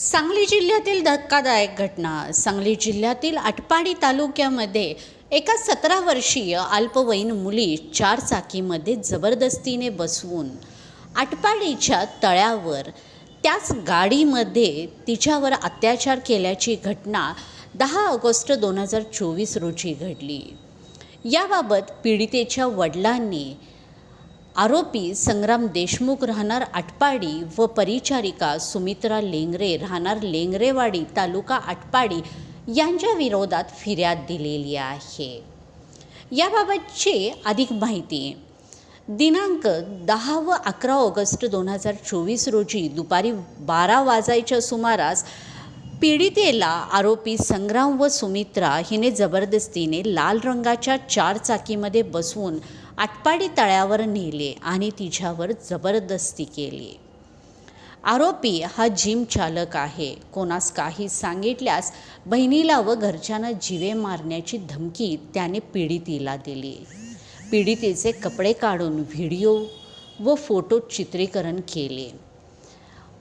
सांगली जिल्ह्यातील धक्कादायक घटना. सांगली जिल्ह्यातील आटपाडी तालुक्यामध्ये एका सतरा वर्षीय अल्पवयीन मुली चार चाकीमध्ये जबरदस्तीने बसवून आटपाडीच्या तळ्यावर त्याच गाडीमध्ये तिच्यावर अत्याचार केल्याची घटना दहा ऑगस्ट दोन हजार चोवीस रोजी घडली. याबाबत पीडितेच्या वडिलांनी आरोपी संग्राम देशमुख राहणार आटपाडी व परिचारिका सुमित्रा लेंगरे राहणार लेंगरेवाडी तालुका आटपाडी यांच्या विरोधात फिर्याद दिलेली आहे. याबाबतची अधिक माहिती दिनांक दहा व अकरा ऑगस्ट दोन हजार चोवीस रोजी दुपारी बारा वाजायच्या सुमारास पीडितेला आरोपी संग्राम व सुमित्रा हिने जबरदस्तीने लाल रंगाच्या चार चाकीमध्ये बसवून आटपाडी तळ्यावर नेले आणि तिच्यावर जबरदस्ती केली. आरोपी हा जिम चालक आहे. कोणास काही सांगितल्यास बहिणीला व घरच्यांना जीवे मारण्याची धमकी त्याने पीडितीला दिली. पीडितेचे कपडे काढून व्हिडिओ व फोटो चित्रीकरण केले.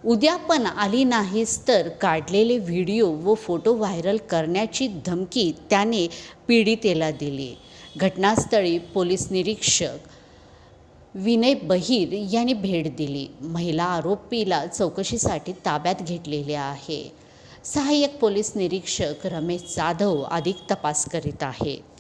उद्या पण आली नाहीस तर काढलेले व्हिडिओ व फोटो व्हायरल करण्याची धमकी त्याने पीडितेला दिली. घटनास्थळी पोलीस निरीक्षक विनय बहिर यांनी भेट दिली. महिला आरोपीला चौकशीसाठी ताब्यात घेतलेले आहे. सहाय्यक पोलीस निरीक्षक रमेश जाधव अधिक तपास करीत आहेत